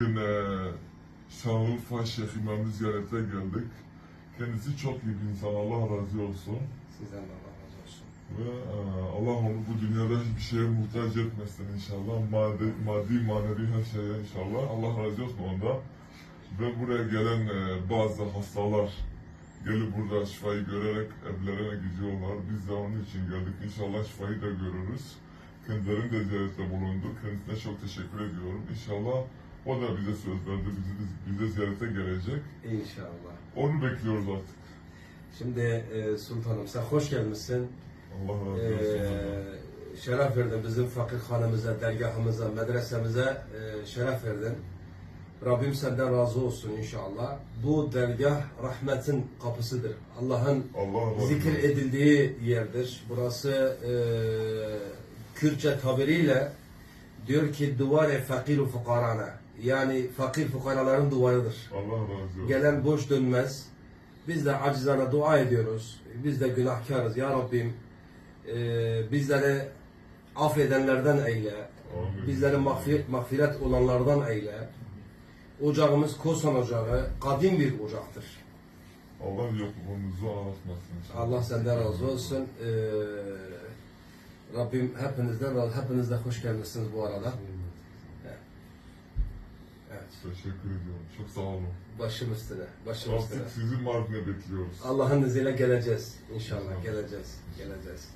Bugün eee, Şanlıurfa Şeyh İmam'ı ziyarete geldik. Kendisi çok iyi bir insan. Allah razı olsun. Sizden de Allah razı olsun. Ve eee, Allah onu bu dünyada hiçbir şeye muhtaç etmesin inşallah. Maddi, maddi manevi her şeye inşallah. Allah razı olsun ondan. Ve buraya gelen eee, bazı hastalar gelip burada şifayı görerek evlerine gidiyorlar. Biz de onun için geldik. İnşallah şifayı da görürüz. Kendilerinin de ziyarette bulundu. Kendisine çok teşekkür ediyorum. İnşallah o da bize söz verdi. Bizi, bize ziyarete gelecek. İnşallah. Onu bekliyoruz artık. Şimdi e, sultanım sen hoş gelmişsin. Allah razı E, olsun. şeref verdin bizim fakirhanemize, dergahımıza, medresemize e, şeref verdin. Rabbim senden razı olsun inşallah. Bu dergah rahmetin kapısıdır. Allah'ın Allah zikir edildiği yerdir. Burası e, Kürtçe tabiriyle diyor ki duvare fakiru fukarana. Yani fakir fukaraların duvarıdır. Allah razı olsun. Gelen boş dönmez. Biz de acizane dua ediyoruz. Biz de günahkarız. Ya Rabbim e, bizleri affedenlerden eyle. Amin. Bizleri mağfiret, mağfiret olanlardan eyle. Ocağımız Kosan Ocağı kadim bir ocaktır. Allah yokluğumuzu ağlatmasın. Allah senden razı olsun. Ee, Rabbim hepinizden razı, hepiniz de hoş gelmişsiniz bu arada. Evet. Teşekkür ediyorum. Çok sağ olun. Başım üstüne, başım üstüne. Artık sizi Mardin'e bekliyoruz. Allah'ın izniyle geleceğiz. İnşallah geleceğiz, geleceğiz.